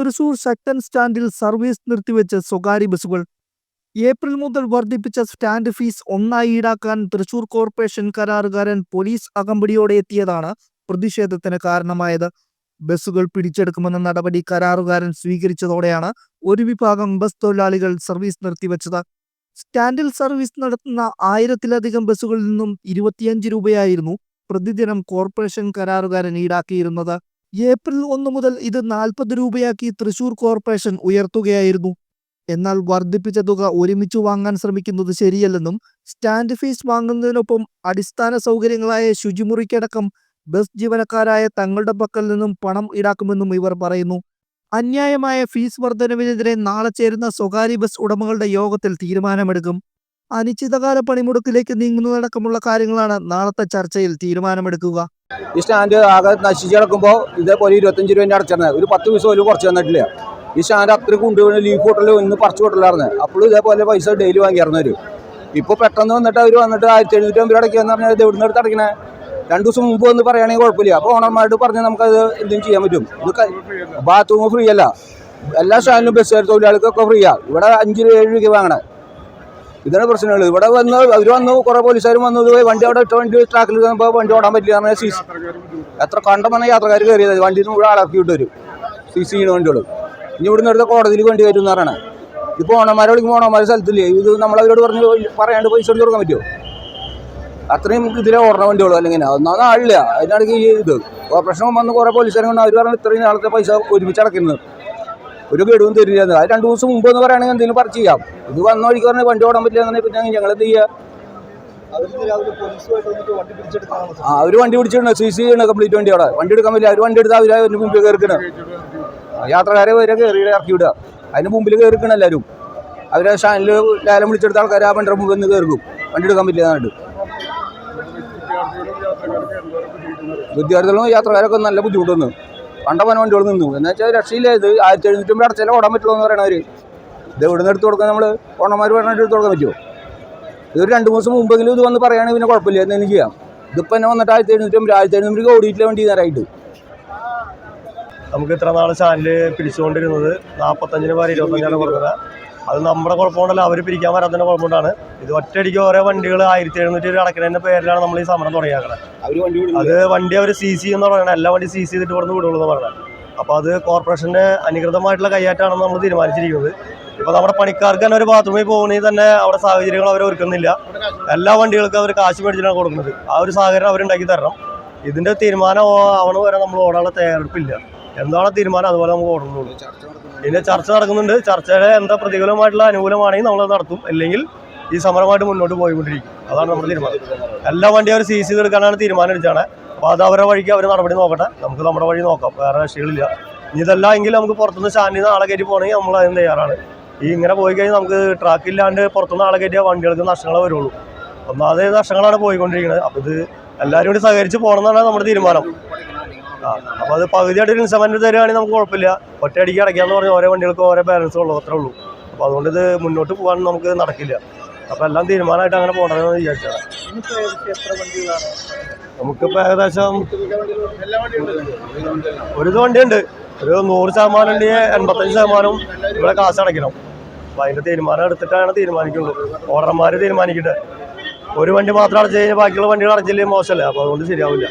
തൃശൂർ ശക്തൻ സ്റ്റാൻഡിൽ സർവീസ് നിർത്തിവെച്ച് സ്വകാര്യ ബസ്സുകൾ. ഏപ്രിൽ മുതൽ വർദ്ധിപ്പിച്ച സ്റ്റാൻഡ് ഫീസ് ഒന്നായി ഈടാക്കാൻ തൃശൂർ കോർപ്പറേഷൻ കരാറുകാരൻ പോലീസ് അകമ്പടിയോടെ എത്തിയതാണ് പ്രതിഷേധത്തിന് കാരണമായത്. ബസ്സുകൾ പിടിച്ചെടുക്കുമെന്ന നടപടി കരാറുകാരൻ സ്വീകരിച്ചതോടെയാണ് ഒരു വിഭാഗം ബസ് തൊഴിലാളികൾ സർവീസ് നിർത്തിവെച്ചത്. സ്റ്റാൻഡിൽ സർവീസ് നടത്തുന്ന ആയിരത്തിലധികം ബസ്സുകളിൽ നിന്നും ഇരുപത്തിയഞ്ച് രൂപയായിരുന്നു പ്രതിദിനം കോർപ്പറേഷൻ കരാറുകാരൻ ഈടാക്കിയിരുന്നത്. ഏപ്രിൽ ഒന്ന് മുതൽ ഇത് നാൽപ്പത് രൂപയാക്കി തൃശൂർ കോർപ്പറേഷൻ ഉയർത്തുകയായിരുന്നു. എന്നാൽ വർദ്ധിപ്പിച്ച തുക ഒരുമിച്ച് വാങ്ങാൻ ശ്രമിക്കുന്നത് ശരിയല്ലെന്നും സ്റ്റാൻഡ് ഫീസ് വാങ്ങുന്നതിനൊപ്പം അടിസ്ഥാന സൗകര്യങ്ങളായ ശുചിമുറിക്കടക്കം ബസ് ജീവനക്കാരായ തങ്ങളുടെ പക്കൽ നിന്നും പണം ഈടാക്കുമെന്നും ഇവർ പറയുന്നു. അന്യായമായ ഫീസ് വർധനവിനെതിരെ നാളെ ചേരുന്ന സ്വകാര്യ ബസ് ഉടമകളുടെ യോഗത്തിൽ തീരുമാനമെടുക്കും. അനിശ്ചിതകാല പണിമുടക്കിലേക്ക് നീങ്ങുന്നതടക്കമുള്ള കാര്യങ്ങളാണ് നാളത്തെ ചർച്ചയിൽ തീരുമാനമെടുക്കുക. ഈ സ്റ്റാൻഡ് ആകെ നശിച്ച് കിടക്കുമ്പോൾ ഇതേപോലെ ഇരുപത്തഞ്ച് രൂപ അടച്ചിരുന്നത് ഒരു പത്ത് പൈസ പോലും കുറച്ച് തന്നിട്ടില്ല. ഈ സ്റ്റാൻഡ് അത്ര കൊണ്ടുപോയി ലീഫ് ഹോട്ടലിൽ ഒന്ന് പറിച്ചു കൊട്ടില്ലായിരുന്നു അപ്പോൾ ഇതേപോലെ പൈസ ഡെയിലി വാങ്ങിയായിരുന്നു ഇപ്പോൾ പെട്ടെന്ന് വന്നിട്ട് അവർ വന്നിട്ട് ആയിരത്തി എഴുന്നൂറ്റി അമ്പത് അടയ്ക്കുക എന്ന് പറഞ്ഞാൽ ഇത് എവിടുന്ന് എടുത്ത് അടയ്ക്കണേ? രണ്ട് ദിവസം മുമ്പ് വന്ന് പറയുകയാണെങ്കിൽ കുഴപ്പമില്ല. അപ്പോൾ ഓണർമാരോട് പറഞ്ഞാൽ നമുക്കത് എന്തും ചെയ്യാൻ പറ്റും. ഇത് ബാത്റൂം ഫ്രീ അല്ല. എല്ലാ സ്റ്റാൻഡിലും ബസ്സുകാർ തൊഴിലാളികൾക്കൊക്കെ ഫ്രീയാണ് ഇവിടെ അഞ്ച് രൂപ ഏഴ് രൂപ വാങ്ങണേ. ഇതാണ് പ്രശ്നങ്ങൾ. ഇവിടെ വന്ന് അവർ വന്നു കുറെ പോലീസുകാരും വന്നു. ഇത് വണ്ടി അവിടെ ഇട്ട വണ്ടി ട്രാക്കിൽ പോകുമ്പോൾ വണ്ടി ഓടാൻ പറ്റില്ല പറഞ്ഞാൽ സി സി എത്ര കണ്ടമെന്ന യാത്രക്കാർ കയറിയത് വണ്ടിയിൽ നിന്ന് ഇവിടെ ആളാക്കി വിട്ട് വരും. സി സി വണ്ടികൾ ഇനി ഇവിടുന്ന് എടുത്ത കോടതിയിൽ വണ്ടി കയറ്റും എന്ന് പറയണേ. ഇപ്പോൾ ഓണന്മാരെ വിളിക്കുമ്പോൾ ഓണന്മാരെ സ്ഥലത്തില്ലേ? ഇത് നമ്മളവരോട് പറഞ്ഞ് പറയാണ്ട് പൈസ എടുത്ത് കൊടുക്കാൻ പറ്റുമോ അത്രയും ഇതിലെ ഓടണ വണ്ടികളും അല്ലെങ്കിൽ ഒന്നാമത് ആളില്ല. അതിനിടയ്ക്ക് ഈ ഇത്. ഓപ്പറേഷൻ വന്ന് കുറേ പോലീസുകാരെ കൊണ്ട് അവർ പറഞ്ഞു ഇത്രയും നാളത്തെ പൈസ ഒരുമിച്ച് അടക്കുന്നത് ഒരു ഗഡുവും തരില്ല. അത് രണ്ട് ദിവസം മുമ്പ് എന്ന് പറയുകയാണെങ്കിൽ എന്തെങ്കിലും പറിച്ച് ചെയ്യാം. ഇത് വന്ന വഴിക്ക് പറഞ്ഞാൽ വണ്ടി ഓടാൻ പറ്റില്ല എന്നുണ്ടെങ്കിൽ പിന്നെ ഞങ്ങൾ എന്ത് ചെയ്യുക ആ ഒരു വണ്ടി പിടിച്ചിട്ടുണ്ട്. സി സി ആണ് കംപ്ലീറ്റ് വണ്ടി അവിടെ. വണ്ടി എടുക്കാൻ പറ്റില്ല. അവർ വണ്ടി എടുത്താൽ അവർ അതിന് മുമ്പിൽ കയറിക്കണ യാത്രക്കാരെ വരെ കയറി ഇറക്കി വിടുക. അതിന് മുമ്പിൽ കയറിക്കണം എല്ലാവരും അവരെ സ്റ്റാൻഡിൽ ലേലം വിളിച്ചെടുത്ത ആൾക്കാർ ആ വണ്ടി മുമ്പിൽ നിന്ന് കയറും വണ്ടി എടുക്കാൻ പറ്റില്ല എന്നിട്ട് വിദ്യാർത്ഥികളും യാത്രക്കാരൊക്കെ നല്ല ബുദ്ധിമുട്ട് പണ്ടപ്പന വണ്ടികൾ നിന്നു. എന്ന് വെച്ചാൽ രക്ഷയില്ല ഇത്. ആയിരത്തി എഴുന്നൂറ്റി അടച്ചാലേ ഓടാൻ പറ്റുള്ളൂ എന്ന് പറയണവർ ഇത് എവിടെ നിന്ന് എടുത്ത് കൊടുക്കാൻ നമ്മൾ ഓണന്മാർ പറഞ്ഞിട്ട് എടുത്ത് കൊടുക്കാൻ പറ്റുമോ ഇതൊരു രണ്ട് മൂന്ന് ദിവസം മുമ്പെങ്കിലും ഇത് വന്ന് പറയുകയാണെങ്കിൽ പിന്നെ കുഴപ്പമില്ല. എന്ന് എനിക്ക് ചെയ്യാം. ഇതിപ്പോൾ എന്നെ വന്നിട്ട് ആയിരത്തി എഴുന്നൂറ്റി ആയിരത്തി എഴുന്നൂറ്റി ഓടിയിട്ടില്ല വണ്ടി നേരമായിട്ട് നമുക്ക് ഇത്ര നാൾ ചാനൽ പിടിച്ചുകൊണ്ടിരുന്നത് നാൽപ്പത്തഞ്ചിന് പേര് ഇരുപത്തഞ്ചാണ് കൊടുക്കുന്നത്. അത് നമ്മുടെ കുഴപ്പമുണ്ടല്ലോ. അവർ പിരിക്കാൻ വരാത്തതിന്റെ കുഴപ്പമുണ്ടാണ്. ഇത് ഒറ്റയടിക്ക് ഓരോ വണ്ടികൾ ആയിരത്തി എഴുന്നൂറ്റി ഒരു അടക്കുന്നതിന്റെ പേരിലാണ് നമ്മൾ ഈ സമരം തുടങ്ങിയത് അത് വണ്ടി അവർ സി സി എന്ന് പറയണത് എല്ലാ വണ്ടി സി സി ചെയ്തിട്ട് കൊടുത്ത് വിടുള്ളൂ എന്ന് പറയുന്നത് അപ്പോൾ അത് കോർപ്പറേഷന്റെ അനുകൃതമായിട്ടുള്ള കൈയാറ്റാണെന്ന് നമ്മൾ തീരുമാനിച്ചിരിക്കുന്നത്. ഇപ്പോൾ നമ്മുടെ പണിക്കാർക്ക് തന്നെ ഒരു ബാത്റൂമിൽ പോകണമെങ്കിൽ തന്നെ അവിടെ സാഹചര്യങ്ങൾ അവർ ഒരുക്കുന്നില്ല. എല്ലാ വണ്ടികൾക്കും അവർ കാശ് മേടിച്ചിട്ടാണ് കൊടുക്കുന്നത്. ആ ഒരു സാഹചര്യം അവരുണ്ടാക്കി തരണം. ഇതിന്റെ തീരുമാനം ആവണ വരെ നമ്മൾ ഓടാനുള്ള തയ്യാറെടുപ്പില്ല. എന്താണ് തീരുമാനം? അതുപോലെ നമുക്ക് ഓടുന്നുള്ളൂ ഇതിന്റെ ചർച്ച നടക്കുന്നുണ്ട്. ചർച്ചയുടെ എന്താ പ്രതികൂലമായിട്ടുള്ള അനുകൂലമാണെങ്കിൽ നമ്മൾ നടത്തും. അല്ലെങ്കിൽ ഈ സമരമായിട്ട് മുന്നോട്ട് പോയിക്കൊണ്ടിരിക്കും. അതാണ് നമ്മുടെ തീരുമാനം. എല്ലാ വണ്ടിയും അവർ സീസ് ചെയ്തെടുക്കാനാണ് തീരുമാനം എടുത്താണ് അപ്പോൾ അത് അവരുടെ വഴിക്ക് അവർ നടപടി നോക്കട്ടെ. നമുക്ക് നമ്മുടെ വഴി നോക്കാം. വേറെ രക്ഷകളില്ല. ഇനി ഇതല്ല എങ്കിൽ നമുക്ക് പുറത്തുനിന്ന് സ്റ്റാൻഡിൽ നിന്ന് ആളെ കയറ്റി പോകണമെങ്കിൽ നമ്മൾ അതിന് തയ്യാറാണ്. ഈ ഇങ്ങനെ പോയി കഴിഞ്ഞാൽ നമുക്ക് ട്രാക്ക് ഇല്ലാണ്ട് പുറത്തുനിന്ന് ആളെ കയറ്റിയ വണ്ടികൾക്ക് നഷ്ടങ്ങളെ വരുള്ളൂ. ഒന്നാമത് നഷ്ടങ്ങളാണ് പോയിക്കൊണ്ടിരിക്കുന്നത്. അപ്പോൾ ഇത് എല്ലാവരും കൂടി സഹകരിച്ച് പോകണം എന്നാണ് നമ്മുടെ തീരുമാനം. ആ അപ്പോൾ അത് പകുതിയായിട്ട് ഒരു ഇൻസ്റ്റമെന്റ് തരുവാണെങ്കിൽ നമുക്ക് കുഴപ്പമില്ല. ഒറ്റയടിക്ക് അടയ്ക്കാന്ന് പറഞ്ഞാൽ ഓരോ വണ്ടികൾക്ക് ഓരോ ബാലൻസ് ഉള്ളൂ. അത്രേ ഉള്ളൂ. അപ്പോൾ അതുകൊണ്ട് ഇത് മുന്നോട്ട് പോകാൻ നമുക്ക് നടക്കില്ല. അപ്പോൾ എല്ലാം തീരുമാനമായിട്ട് അങ്ങനെ പോകണമെന്ന് വിചാരിച്ചത്. നമുക്കിപ്പോൾ ഏകദേശം ഒരു വണ്ടിയുണ്ട്. ഒരു നൂറ് ശതമാനം ഉണ്ട് എൺപത്തഞ്ച് ശതമാനം ഇവിടെ കാശ് അടയ്ക്കണം. അപ്പൊ അതിന്റെ തീരുമാനം എടുത്തിട്ടാണ് തീരുമാനിക്കുന്നത്. ഓർഡർമാർ തീരുമാനിക്കട്ടെ. ഒരു വണ്ടി മാത്രം അടച്ചു കഴിഞ്ഞാൽ ബാക്കിയുള്ള വണ്ടികൾ അടച്ചില്ലെങ്കിൽ മോശമല്ലേ അപ്പൊ അതുകൊണ്ട് ശരിയാവില്ല.